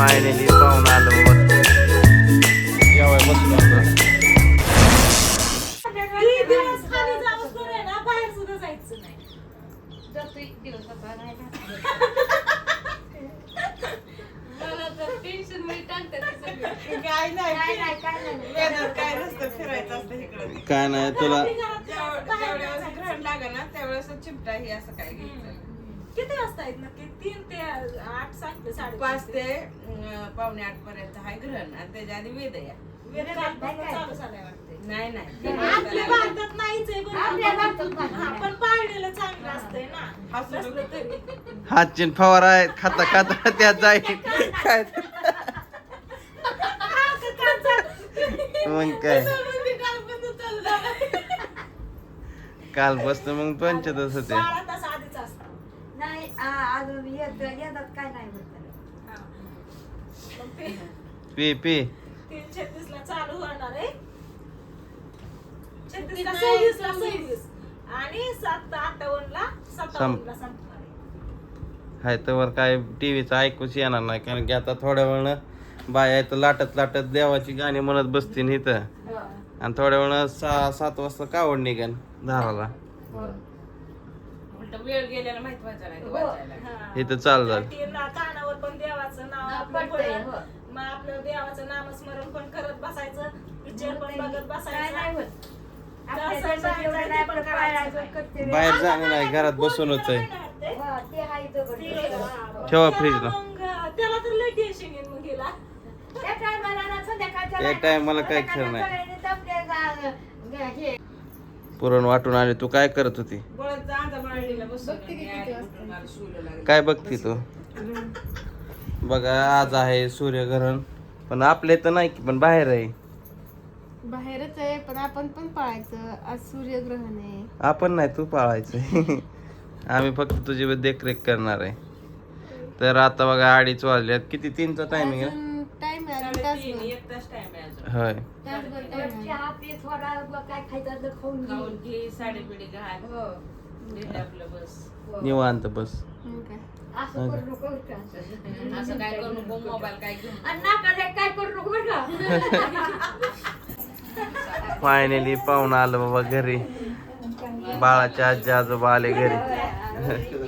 Finally पाहून आलो जेवाय बसलो काय नाही फिरायचं असतं इकडं तुला जेवढ्या ग्रहण ना त्यावेळेस चिमटा हे असं काय घ्यायचं किती वाजता आहेत नक्की? तीन ते आठ साडे पाच ते अं, पावणे आठ पर्यंत आहे ग्रहण. आणि त्याच्या आधी वेद या. चालू झालंय वाटते नाही नाही. आपल्या भारतात नाहीच आहे बरं. आपल्या भारतात नाही. हा, पण पाळलेलं चांगलं असतंय ना. हसू नसलं तरी. हातचिन फवारा आहे खाता खाता त्यात जाईल काय? मग काय? काल बसतो मग पंचतच होते तास आधीच असतं नाही आ- अजून येत येतात काय नाही होत त्याला. हा. मग ते पी पी. तीन छत्तीस ला चालू होणार आहे. छत्तीस ला सव्वीस ला सव्वीस. आणि सात अठ्ठावन्न ला सत्तावन्न ला संपणार आहे. हाय तर काय टीव्हीचं ऐकूच येणार नाही कारण की आता थोड्या वेळानं बाया इथं लाटत लाटत देवाची गाणी म्हणत बसतील इथं. आणि थोड्या वेळानं सहा सात वाजता कावड निघन धाराला उलट वेळ गेल्याला माहीत व्हायचं नाही हो. वाचायला. हा. इथं चाल झालं ते ना- कानावर पण देवाचं नाव पडतंय, पडेल. हो. मग आपलं देवाचं नामस्मरण पण करत बसायचं पिक्चर पण बघत काय नाही बसायचं होत आपल्या एवढं नाही पण करायचं पाळायचं. बाहेर जाणं नाही घरात कोण बसूनच आहे. हा, ते ठेवा त्याला फ्रीजला. त्याला तर लय टेन्शन येईल मग हिला. त्या टायमाला ना संध्याकाळच्या टायमाला काय खरं नाही. संध्याकाळच्या आपल्या गा- गा- हे पुरण वाटून आली तू काय करत होती. काय बघती तू? बघा आज आहे सूर्यग्रहण पण आपल्या इथं नाही की पण बाहेर आहे. बाहेरच आहे पण आपण पण पाळायचं. आज सूर्यग्रहण आहे. आपण नाही तू पाळायचं. आम्ही फक्त तुझी देखरेख करणार आहे. तर आता बघा अडीच वाजल्यात किती? तीनचा टायमिंग आहे. होय तासभर तर टाइम आहे चहा पी थोडा ब- काय खायचं असलं खाऊन घे. खाऊन घे साडेपिढी घाल. हो. नीट आपलं बस. हो. निवांत बस. मग काय? असं करू नको बरं का. असं काय करू नको मोबाईल काय घेऊन आणि नाकाला काय करू नको बरं का. फायनली पाहून आलं बाबा घरी. बाळाच्या आजी आजोबा आले घरी.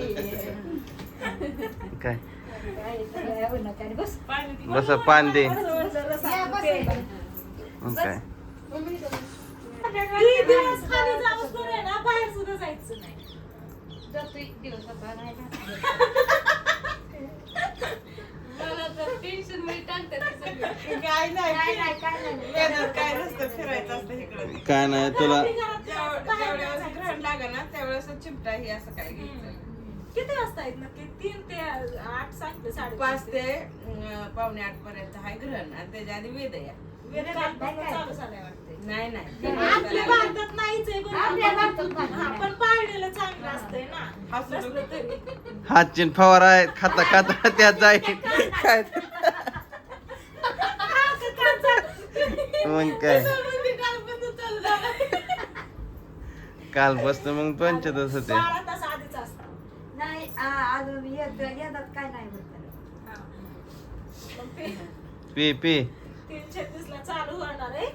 नसतं फिरायचं असतं इकडं. काय नाही तुला त्यावेळेस चिमटा हे असं काय घ्यायचं किती वाजता आहेत नक्की तीन ते आठ सांगते साडे पाच ते अं, पावणे आठ पर्यंत आहे ग्रहण. आणि त्याच्या आधी वेद या चालू झालंय वाटते नाही नाही. भारतात नाहीच आहे बरं. आपल्या भारतात नाही. हा, पण पाळलेलं चांगलं असतंय ना. हसू नसलं नको. तरी. हातचिन फवारा आहे खाता खाता त्यात जाईल काय? मग काय? काल बसतो मग पंचतच होते तास आधीच असतं नाही आ- अजून येत येतात काय नाही होत त्याला. हा. मग ते पी पी. तीन छत्तीस ला चालू होणार आहे.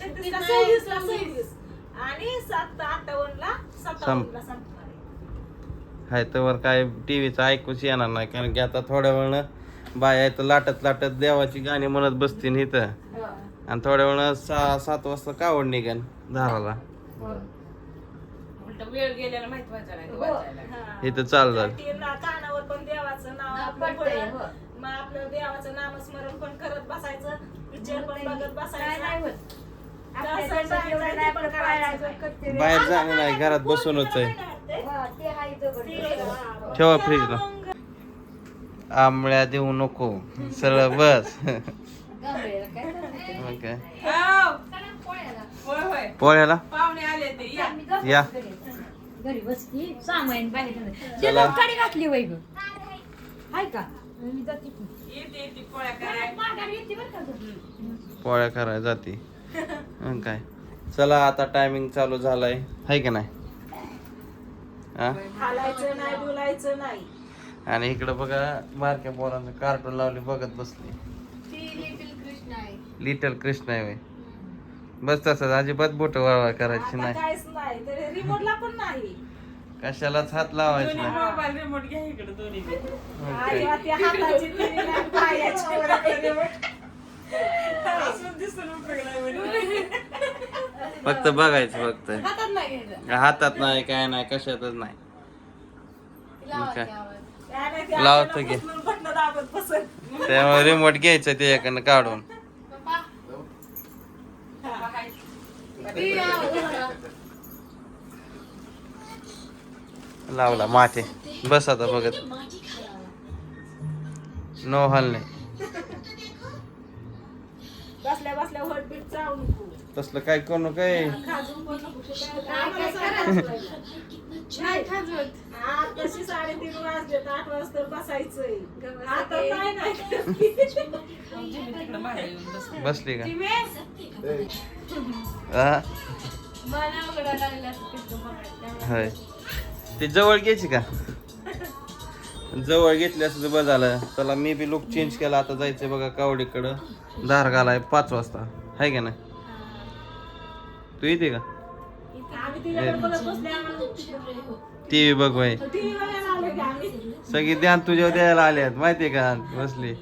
छत्तीस ला सव्वीस ला सव्वीस. आणि सात अठ्ठावन्न ला सत्तावन्न ला संपणार आहे. हाय तर काय टीव्हीचं ऐकूच येणार नाही कारण की आता थोड्या वेळानं बाया इथं लाटत लाटत देवाची गाणी म्हणत बसतील इथं. आणि थोड्या वेळानं सहा सात वाजता कावड निघन धाराला उलट वेळ गेल्याला माहीत हो. हा. इथं चाल झालं. ते ना- कानावर पण देवाचं नाव हा, आपलं देवाचं नामस्मरण पण करत बसायचं पिक्चर पण बघत काय नाही बसायचं जायचं नाही पण करायचं. बाहेर जाणं नाही घरात बसूनच आहे हा. ठेवा फ्रीजला. आंबळ्या देऊ नको सरळ बस? मग काय पोळ्याला. होय होय पोळ्याला पाहुणे आले ते या. घरी. घरी बस की सामान बाहेर चला. घातली वय ग हाय का मी जाते की. येते येते पोळ्या करायला माघारी येते बरं का गं. पोळ्या करायला जाते. मग काय? चला आता टायमिंग चालू झालाय. हाय का नाही? हा हालायचं नाही बोलायचं नाही. आणि इकडं बघा बारक्या पोरांचं कार्टून लावली बघत बसली. ती लिटिल कृष्ण आहे. लिटल कृष्ण आहे होय. बस तसंच अजिबात बोट वळवा करायची आता नाही. काहीच नाही तरी रिमोटला पण नाही. कशालाच हात लावायचे नाही. मोबाईल रिमोट घ्या इकडे दोन्ही. असून दिसून उपयोग नाही. फक्त बघायचं फक्त. हातात नाही घ्यायचं. हातात नाही काय नाही कशातच नाही. काय? ते लावतो अचानक की. उचलून बटणं दाबत बसेल. त्यामुळे रिमोट घ्यायचं काढून. पप्पा. ती आवाज होता. लावला माथे बस आता बघत. नो हल नाही तसलं काय करू नको साडेतीन वाजले आठ वाजता बसायचंय. आता. काय नाही. बसली. का? हा. होय. ते जवळ घ्यायची का? जवळ घेतली असं बरं झालं. त्याला मी बी लुक चेंज केला. आता जायचंय बघा कावडीकडं. धार आहे पाच वाजता. आहे का नाही? तू येते का? टी व्ही बघ बाई. सगळी ध्यान तुझ्या द्यायला आले आहेत. माहितीये का बसली?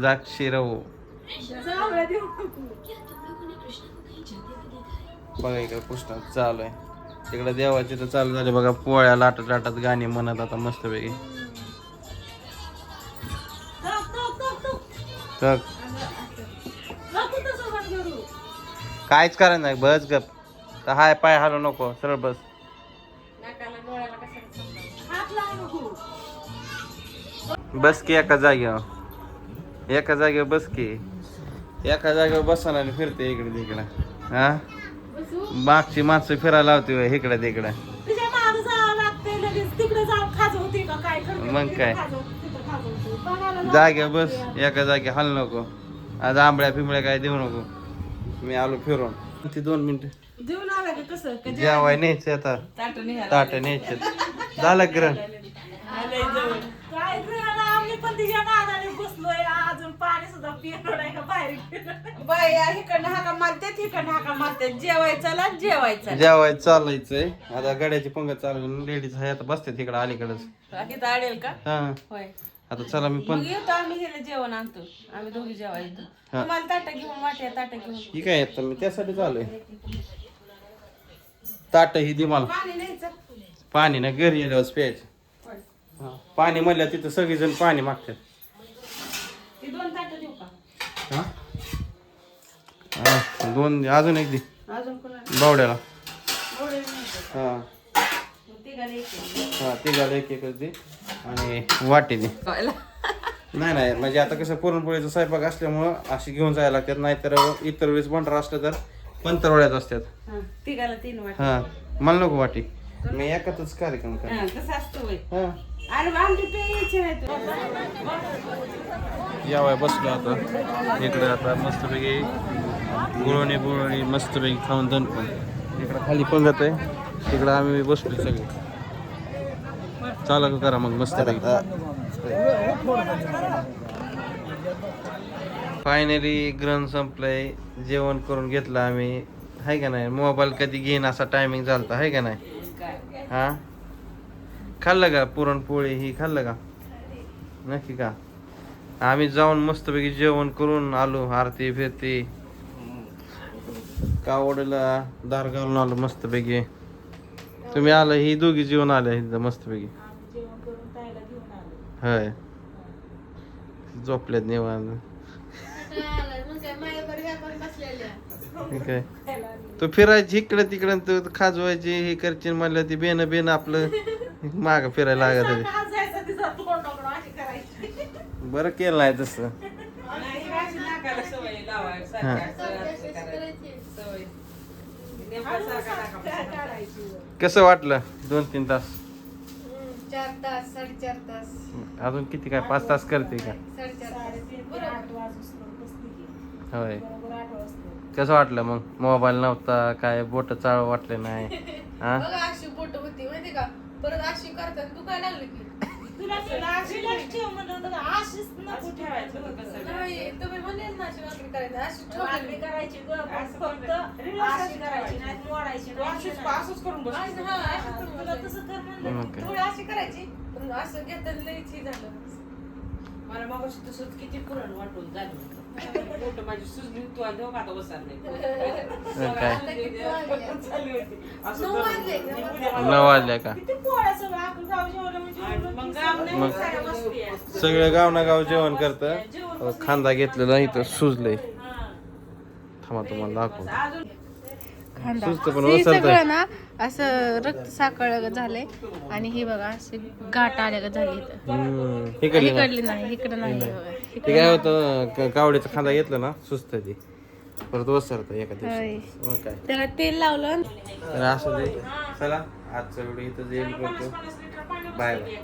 जागशी राहू बघा इकडे पुस्तक चालू आहे. तिकडे देवाचे तर चालू झाले. बघा पोळ्या लाटत लाटत गाणी म्हणत आता मस्तपैकी. टक, काहीच करायचं नाही. बस गप. तर हाय पाय हालू नको. सरळ बस. बस की एका जागेवर. एका जागेवर बस की. एका जागेवर बसा आणि फिरते इकडे तिकडे. हा? मागची माणसं फिरायला लावते इकडे तिकडे. मागं काय जागेवर बस. एका जागे हल नको. आज आंबड्या पिंबळ्या काय देऊ नको. मी आलो फिरून. ती दोन मिनिटं? देऊन आला का कसं? का जेवाय न्यायचं आता. ताट न्यायचे झालं ग्रहण. सुद्धा पिलो नाही का? बाहेर गेलो. बाई इकडनं हाका मारतात इकडनं हाका मारतात जेवायचं जेवायचं जेवाय चालायचंय. आता गड्याची पंगत चालू लेडीज आहे आता बसते तिकडे अलीकडच. आडेल का? हा. होय. आता चला मी पण मग येतो आम्ही जेवण आणतो. आम्ही दोघी जेवा येतो. हा. तुम्हाला ताटं घेऊन वाट्या ताटं घेऊन. ही काय येत मी त्यासाठी चालू आहे. ताट ही दे मला. पाणी न्यायचं. पाणी ना घरी येल्यावर प्यायचं. हा. पाणी म्हणलं तिथं सगळेजण पाणी मागतात. ती दोन हा? हा, दोन अजून एक दे. अजून कोणाला? बावड्याला. हा. तिघाला एक. हा ते झालं एक एकच दे आणि वाटी दे. नाही नाही म्हणजे आता कसं पुरणपोळीचा स्वयंपाक असल्यामुळं अशी घेऊन जायला लागतात नाहीतर इतर वेळेस बंटर असलं तर पंतरवड्यात असतात. हा, तिघाला तीन वाट. हा मला नको वाटी. मी एकातच कार्यक्रम कर कसं असतं वय. हा. अरे बा, आमची पे यायची नाही तुला. यावाय बसलो आता. इकडे आता मस्तपैकी गुळवणी बुळवणी मस्तपैकी खाऊन दण पण. इकडं खाली पंगत आहे. तिकडं आम्ही बसलो सगळे. चालू करा मग मस्तपैकी फायनली ग्रहण संपलंय. जेवण करून घेतलं आम्ही. आहे का नाही? मोबाईल कधी घेईन असा टायमिंग झालता. आहे का नाही? हा? खाल्लं का पुरणपोळी ही? खाल्लं का? नक्की का? आम्ही जाऊन मस्तपैकी जेवण करून आलो आरती फिरती. कावडला दार घालून आलो मस्तपैकी. तुम्ही आलं ही दोघी जेवण आले इथं मस्तपैकी. होय. झोपल्यात निवांत. काय? तू फिरायची इकडे तिकडे तू खाजवायची हे करशील म्हणलं ती बेन बेन आपलं माग फिरायला लागत बरं केलं नाही तसं हा. कसं वाटलं? दोन तीन तास? चार तास साडेचार तास. अजून किती काय? पाच तास करते का. होय. बरोबर आठ वाजता. कसं वाटलं मग? मोबाईल नव्हता काय बोट चाळ वाटले नाही हा? बघा अशी बोट होती माहिती का? परत अशी करतात तू काय लागली की? तुला रिलॅक्स ठेव म्हणलं होतं का? अशीच नको ठेवायचं बघ कसं. नाही तुम्ही म्हणले ना अशी करायची अशी करायची ग, पण फक्त अशी करायची नाही मोडायची नाही. असंच करून बस अशी- हा, अशी करून तुला बघ. तसं कर म्हणलं. मग काय? थोडी अशी करायची पण असं घेताना लईच हे झालं. मला मग तसंच किती पुरण वाटून झालं. माझी सुजली तू का आता नाही नऊ वाजल्या म्हणजे मग नाही. सगळं गाव ना गाव जेवण करतं. खांदा घेतलेला इथं सुजलंय. हा. थांबा तुम्हाला दाखव अजून खांदा. सुचतं पण हे ना असं रक्त साखळ झालंय. आणि हे बघा असे गाठ आल्या झाले इकडली नाही इकडं नाही बघा. ते काय होतं क- कावडीचा खांदा घेतला ना सुस्त ती. परत वसरतं एका दिवशी. मग काय? त्याला तेल लावलं. तर असं दे. चला आजचा व्हिडिओ इथं एंड करतो. Bye bye.